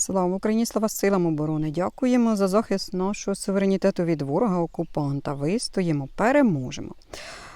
Слава Україні, слава силам оборони! Дякуємо за захист нашого суверенітету від ворога-окупанта. Вистоїмо, переможемо.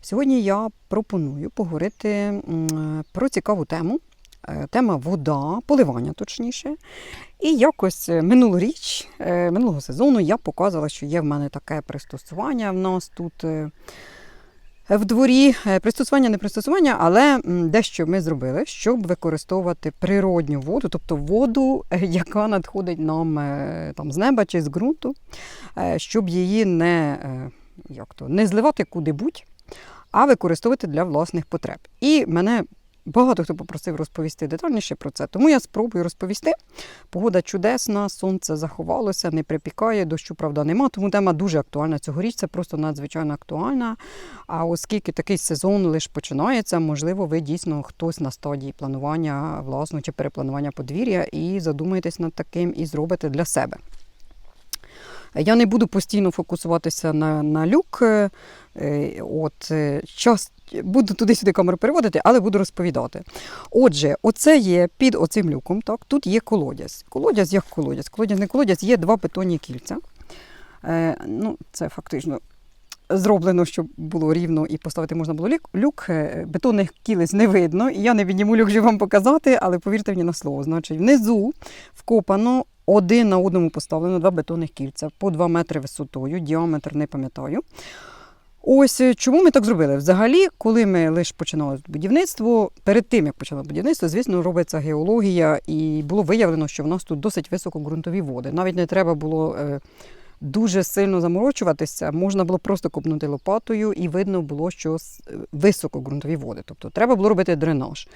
Сьогодні я пропоную поговорити про цікаву тему. Е, Тема вода, поливання точніше. І якось е, минулоріч, е, минулого сезону я показувала, що є в мене таке пристосування в нас тут в дворі. Е, Пристосування, не пристосування, але дещо ми зробили, щоб використовувати природню воду, тобто воду, е, яка надходить нам е, там, з неба чи з ґрунту, щоб її не, як то, не зливати куди-будь, а використовувати для власних потреб. І мене багато хто попросив розповісти детальніше про це, тому я спробую розповісти. Погода чудесна, сонце заховалося, не припікає, дощу, правда, нема, тому тема дуже актуальна цьогоріч, це просто надзвичайно актуальна. А оскільки такий сезон лише починається, можливо, ви дійсно хтось на стадії планування власного чи перепланування подвір'я і задумаєтесь над таким і зробите для себе. Я не буду постійно фокусуватися на, на люк. е, От, е, час, буду туди-сюди камеру переводити, але буду розповідати. Отже, оце є під оцим люком, так, тут є колодязь. Колодязь як колодязь. Колодязь не колодязь, є два бетонні кільця. Е, ну, це фактично зроблено, щоб було рівно і поставити можна було люк. люк. Е, Бетонних кілець не видно, і я не підніму люк, щоб вам показати, але повірте мені на слово. Значить, внизу вкопано один на одному поставлено два бетонних кільця по 2 метри висотою, діаметр не пам'ятаю. Ось е, чому ми так зробили? Взагалі, коли ми лише починали будівництво, перед тим як почали будівництво, звісно, робиться геологія, і було виявлено, що в нас тут досить високоґрунтові води. Навіть не треба було е, дуже сильно заморочуватися, можна було просто копнути лопатою, і видно було, що е, високоґрунтові води. Тобто треба було робити дренаж.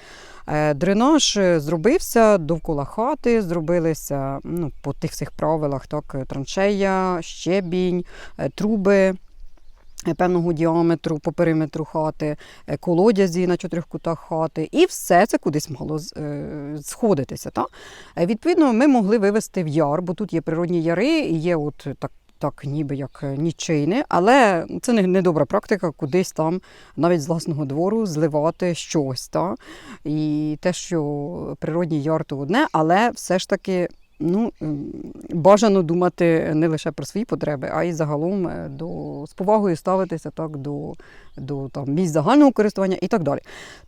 Дренаж зробився довкола хати, зробилися ну, по тих всіх правилах, так, траншея, щебінь, труби певного діаметру по периметру хати, е, колодязі на чотирьох кутах хати, і все це кудись мало е, сходитися. Та? Е, Відповідно, ми могли вивести в яр, бо тут є природні яри, і є от так. Так, ніби як нічийне, але це не, не добра практика кудись там, навіть з власного двору, зливати щось. Та? І те, що природній яр то одне, але все ж таки ну, бажано думати не лише про свої потреби, а й загалом е, до, з повагою ставитися так, до, до там, місць загального користування і так далі.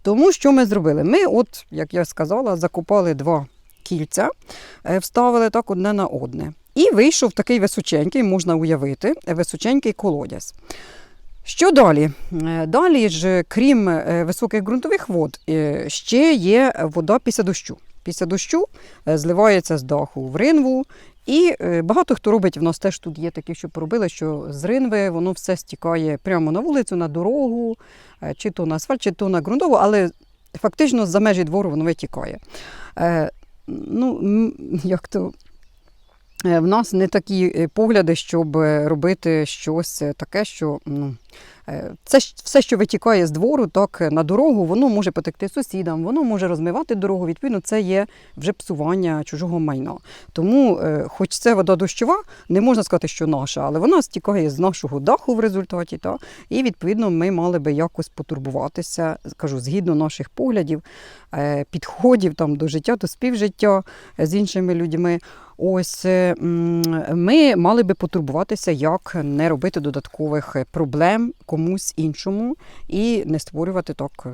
Тому що ми зробили? Ми, от, як я сказала, закопали два кільця, е, вставили так одне на одне. І вийшов такий височенький, можна уявити, височенький колодязь. Що далі? Е, Далі ж, крім високих ґрунтових вод, ще є вода після дощу. Після дощу е, зливається з даху в ринву. І е, багато хто робить, в нас теж тут є такі, що поробили, що з ринви воно все стікає прямо на вулицю, на дорогу, е, чи то на асфальт, чи то на ґрунтову, але фактично за межі двору воно витікає. Ну, як то В нас не такі погляди, щоб робити щось таке, що ну, це ж- все, що витікає з двору, так е, на дорогу, воно може потекти сусідам, воно може розмивати дорогу. Відповідно, це є вже псування чужого майна. Тому, е, хоч це вода дощова, не можна сказати, що наша, але вона стікає з нашого даху в результаті. Та, і відповідно ми мали би якось потурбуватися, кажу, згідно наших поглядів, е, підходів там до життя, до співжиття е, з іншими людьми. Ось е, ми мали би потурбуватися, як не робити додаткових е, проблем комусь іншому і не створювати так.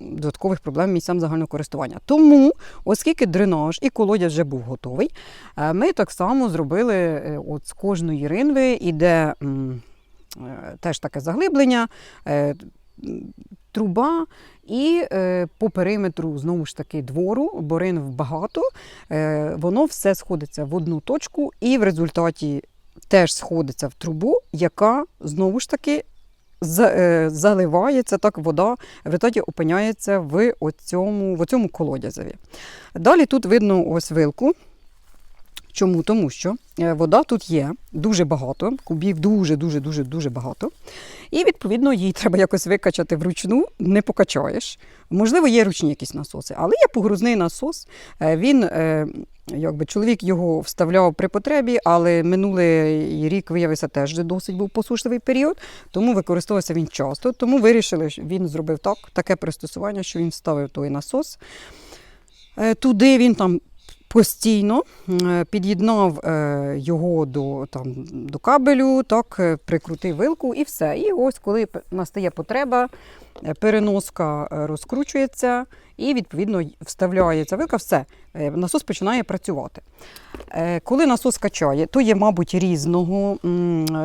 Додаткових проблем місцям загального користування. Тому, оскільки дренаж і колодязь вже був готовий, е, ми так само зробили е, от з кожної ринви іде е, теж таке заглиблення, труба, і по периметру знову ж таки двору, бо ринв багато, воно все сходиться в одну точку, і в результаті теж сходиться в трубу, яка знову ж таки заливається так вода, в результаті опиняється в оцьому, в оцьому колодязеві. Далі тут видно ось вилку. Чому? Тому що е, вода тут є дуже багато, кубів дуже-дуже дуже дуже багато. І відповідно її треба якось викачати вручну, не покачаєш. Можливо, є ручні якісь насоси, але є погрузний насос. Е, Він, е, якби чоловік його вставляв при потребі, але минулий рік виявився теж досить був посушливий період, тому використовувався він часто. Тому вирішили, що він зробив так, таке пристосування, що він вставив той насос. Туди він там постійно, е, під'єднав е, його до, там, до кабелю, так, е, прикрутив вилку і все. І ось коли настає потреба, переноска розкручується і відповідно вставляється вилка, все, е, насос починає працювати. Е, Коли насос качає, то є, мабуть, різного,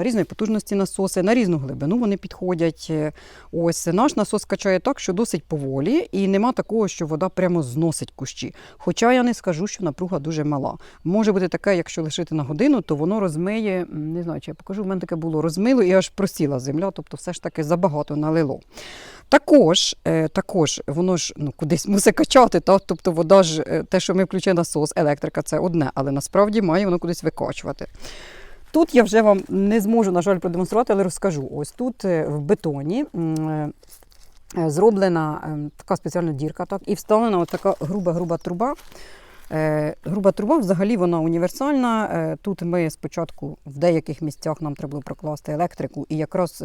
різної потужності насоси, на різну глибину вони підходять. Е, Ось наш насос качає так, що досить поволі, і нема такого, що вода прямо зносить кущі. Хоча я не скажу, що напруга дуже мала. Може бути таке, якщо лишити на годину, то воно розмиє, не знаю, чи я покажу, в мене таке було розмило і аж просіла земля, тобто все ж таки забагато налило. Також, також воно ж ну, кудись мусить качати, та? тобто вода ж, е, те, що ми включили насос, електрика це одне, але насправді має воно кудись викачувати. Тут я вже вам не зможу, на жаль, продемонструвати, але розкажу. Ось тут е, в бетоні е, зроблена така спеціальна дірка, так, і вставлена така груба-груба труба. Груба труба взагалі вона універсальна. Тут ми спочатку в деяких місцях нам треба було прокласти електрику, і якраз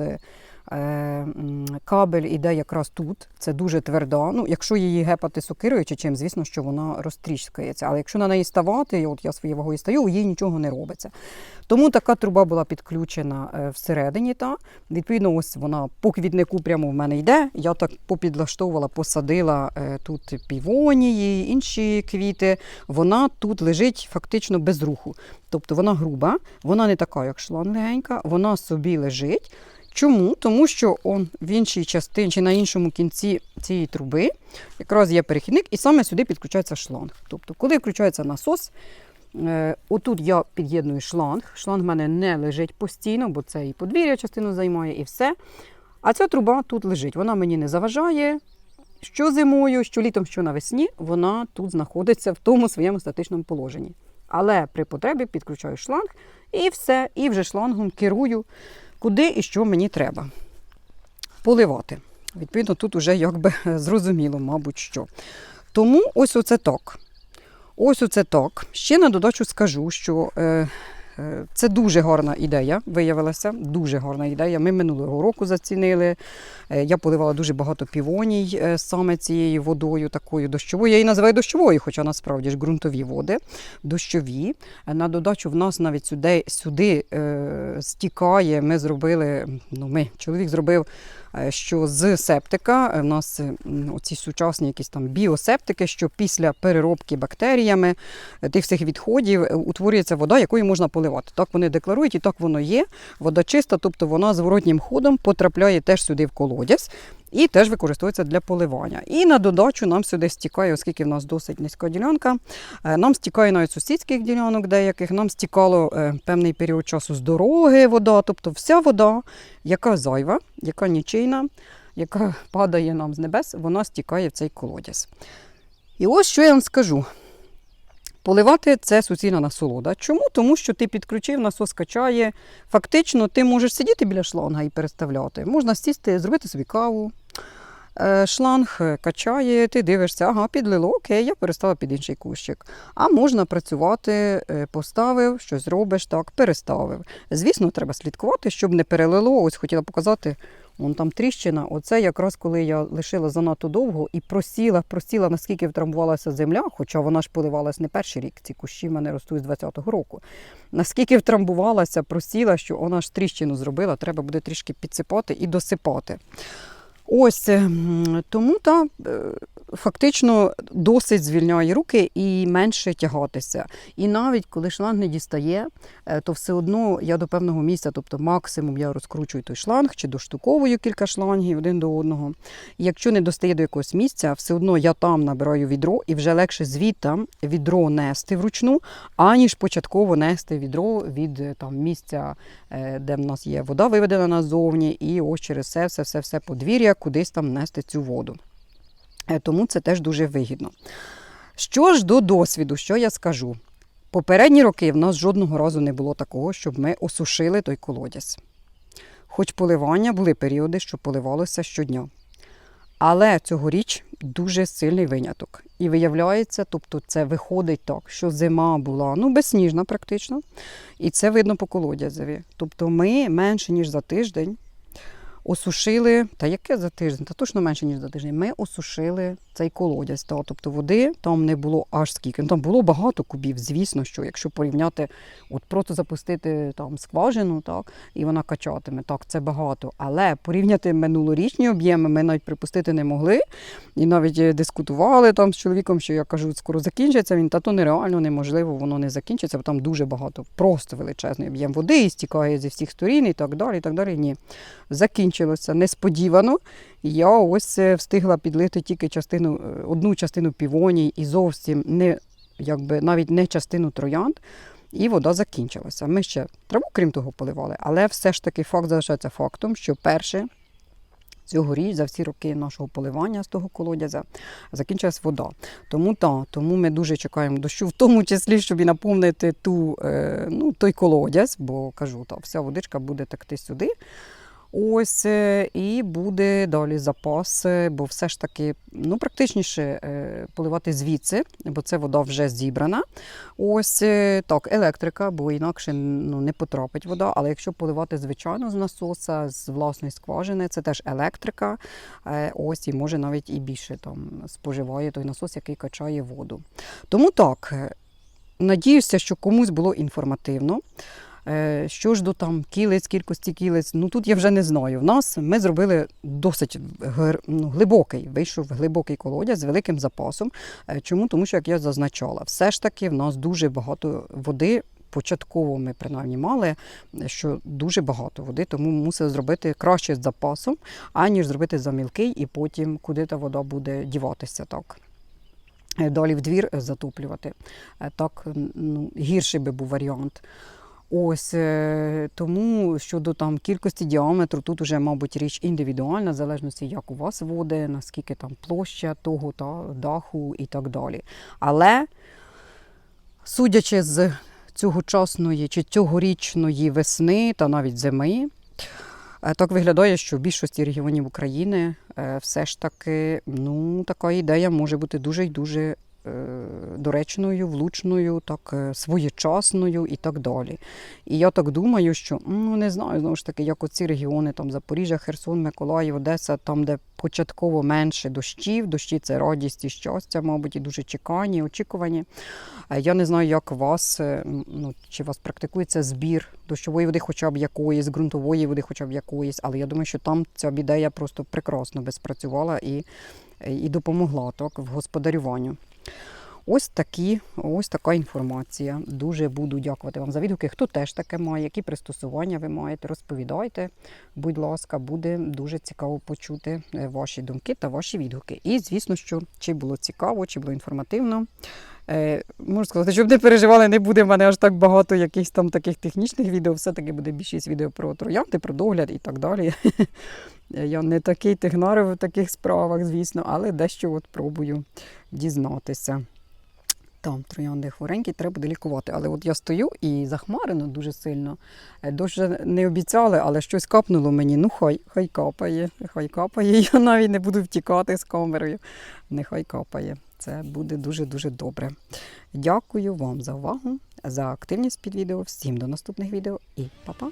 кабель іде якраз тут. Це дуже тверда. Ну, якщо її гепати сокирою чи чим, звісно, що вона розтріскається. Але якщо на неї ставати, от я своєю вагою стою, їй нічого не робиться. Тому така труба була підключена е, всередині. Та відповідно, ось вона по квітнику прямо в мене йде. Я так попідлаштовувала, посадила е, тут півонії, інші квіти. Вона тут лежить фактично без руху. Тобто вона груба, вона не така, як шланг легенька, вона собі лежить. Чому? Тому що он в іншій частині чи на іншому кінці цієї труби якраз є перехідник, і саме сюди підключається шланг. Тобто, коли включається насос, е, отут я під'єдную шланг. Шланг в мене не лежить постійно, бо це і подвір'я частину займає, і все. А ця труба тут лежить. Вона мені не заважає. Що зимою, що літом, що навесні, вона тут знаходиться в тому своєму статичному положенні. Але при потребі підключаю шланг і все, і вже шлангом керую, куди і що мені треба. Поливати. Відповідно, тут вже якби зрозуміло, мабуть, що. Тому ось оце так. Ось оце так. Ще на додачу скажу, що е, це дуже гарна ідея виявилася. Дуже гарна ідея. Ми минулого року зацінили. Е, я поливала дуже багато півоній е, саме цією водою, такою дощовою. Я її називаю дощовою, хоча насправді ж ґрунтові води, дощові. Е, На додачу в нас навіть сюди, сюди е, стікає. Ми зробили, ну ми, чоловік зробив е, що з септика е, в нас е, оці сучасні якісь там біосептики, що після переробки бактеріями е, тих всіх відходів е, утворюється вода, якою можна поливати. Так вони декларують, і так воно є. Вода чиста, тобто вона зворотнім ходом потрапляє теж сюди в колодязь. І теж використовується для поливання. І на додачу нам сюди стікає, оскільки в нас досить низька ділянка, е, нам стікає навіть сусідських ділянок деяких, нам стікало е, певний період часу з дороги вода, тобто вся вода, яка зайва, яка нічийна, яка падає нам з небес, вона стікає в цей колодязь. І ось що я вам скажу. Поливати це суцільна насолода. Чому? Тому що ти підключив, насос качає. Фактично, ти можеш сидіти біля шланга і переставляти. Можна сісти, зробити собі каву. Е, Шланг качає, ти дивишся, ага, підлило, окей, я перестала під інший кущик. А можна працювати, е, поставив, щось робиш, так, переставив. Звісно, треба слідкувати, щоб не перелило. Ось хотіла показати, вон там тріщина. Оце якраз коли я лишила занадто довго і просіла, просіла, наскільки втрамбувалася земля, хоча вона ж поливалась не перший рік, ці кущі в мене ростуть з 20-го року. Наскільки втрамбувалася, просіла, що вона ж тріщину зробила, треба буде трішки підсипати і досипати. Ось ем, тому та е, фактично досить звільняє руки і менше тягатися. І навіть коли шланг не дістає, е, то все одно я до певного місця, тобто максимум я розкручую той шланг чи доштуковую кілька шлангів один до одного. Якщо не достає до якогось місця, все одно я там набираю відро і вже легше звідти відро нести вручну, аніж початково нести відро від е, там місця, е, де в нас є вода виведена назовні, і ось через все, все, все, все подвір'я, кудись там нести цю воду. Е, Тому це теж дуже вигідно. Що ж до досвіду, що я скажу? Попередні роки в нас жодного разу не було такого, щоб ми осушили той колодязь. Хоч поливання були періоди, що поливалося щодня. Але цьогоріч дуже сильний виняток. І виявляється, тобто це виходить так, що зима була ну, безсніжна практично, і це видно по колодязеві. Тобто ми менше ніж за тиждень осушили, та яке за тиждень, та точно менше, ніж за тиждень. Ми осушили цей колодязь. Та, тобто води там не було аж скільки. Ну, там було багато кубів, звісно, що якщо порівняти, от просто запустити там скважину, так, і вона качатиме, так, це багато. Але порівняти минулорічні об'єми ми навіть припустити не могли. І навіть е, дискутували там з чоловіком, що я кажу, скоро закінчиться. Він та то нереально неможливо, воно не закінчиться, бо там дуже багато, просто величезний об'єм води і стікає зі всіх сторін, і так далі. І так далі. Ні, закінчилося несподівано. Я ось е, встигла підлити тільки частину, е, одну частину півоній і зовсім не якби навіть не частину троянд. І вода закінчилася. Ми ще траву, крім того, поливали, але все ж таки факт залишається фактом, що перше цьогоріч за всі роки нашого поливання з того колодязя закінчилась вода. Тому та, тому ми дуже чекаємо дощу, в тому числі, щоб і наповнити ту, е, ну, той колодязь, бо кажу, та, вся водичка буде текти сюди. Ось е, і буде далі запас, е, бо все ж таки ну, практичніше е, поливати звідси, бо це вода вже зібрана. Ось так, електрика, бо інакше ну, не потрапить вода. Але якщо поливати звичайно з насоса, з власної скважини, це теж електрика. Ось і може навіть і більше там споживає той насос, який качає воду. Тому так, надіюся, що комусь було інформативно. Е, Що ж до там кілець, кількості кілець, ну тут я вже не знаю. В нас ми зробили досить ну, глибокий, вийшов глибокий колодязь з великим запасом. Е, Чому? Тому що, як я зазначала, все ж таки в нас дуже багато води. Початково ми принаймні мали, що дуже багато води, тому мусили зробити краще з запасом, аніж зробити замілкий і потім куди та вода буде діватися так. Е, Далі в двір затоплювати. Так ну, гірший би був варіант. Ось е, тому щодо там кількості діаметру, тут уже, мабуть, річ індивідуальна, в залежності, як у вас води, наскільки там площа того та даху і так далі. Але судячи з цьогочасної чи цьогорічної весни та навіть зими, е, так виглядає, що в більшості регіонів України е, все ж таки ну, така ідея може бути дуже й дуже доречною, влучною, так е, своєчасною і так далі. І я так думаю, що ну не знаю, знову ж таки, як оці регіони, там Запоріжжя, Херсон, Миколаїв, Одеса, там, де початково менше дощів, дощі це радість і щастя, мабуть, і дуже чекані, очікувані. Е, Я не знаю, як вас, е, ну, чи вас практикується збір дощової води, хоча б якоїсь, ґрунтової води, хоча б якоїсь, але я думаю, що там ця ідея просто прекрасно би спрацювала і, і допомогла так, в господарюванню. Ось такі, ось така інформація. Дуже буду дякувати вам за відгуки. Хто теж таке має, які пристосування ви маєте, розповідайте. Будь ласка, буде дуже цікаво почути е, ваші думки та ваші відгуки. І, звісно, що чи було цікаво, чи було інформативно. Е, можу сказати, щоб не переживали, не буде в мене аж так багато якихось там таких технічних відео. Все-таки буде більшість відео про троянди, про догляд і так далі. Я не такий технар в таких справах, звісно, але дещо от пробую дізнатися. Там троянди хворенькі, треба буде лікувати. Але от я стою і захмарено дуже сильно. Е, Дощ не обіцяли, але щось капнуло мені. Ну, хай, хай капає, хай капає. Я навіть не буду втікати з камерою. Нехай капає. Це буде дуже-дуже добре. Дякую вам за увагу, за активність під відео. Всім до наступних відео і па-па!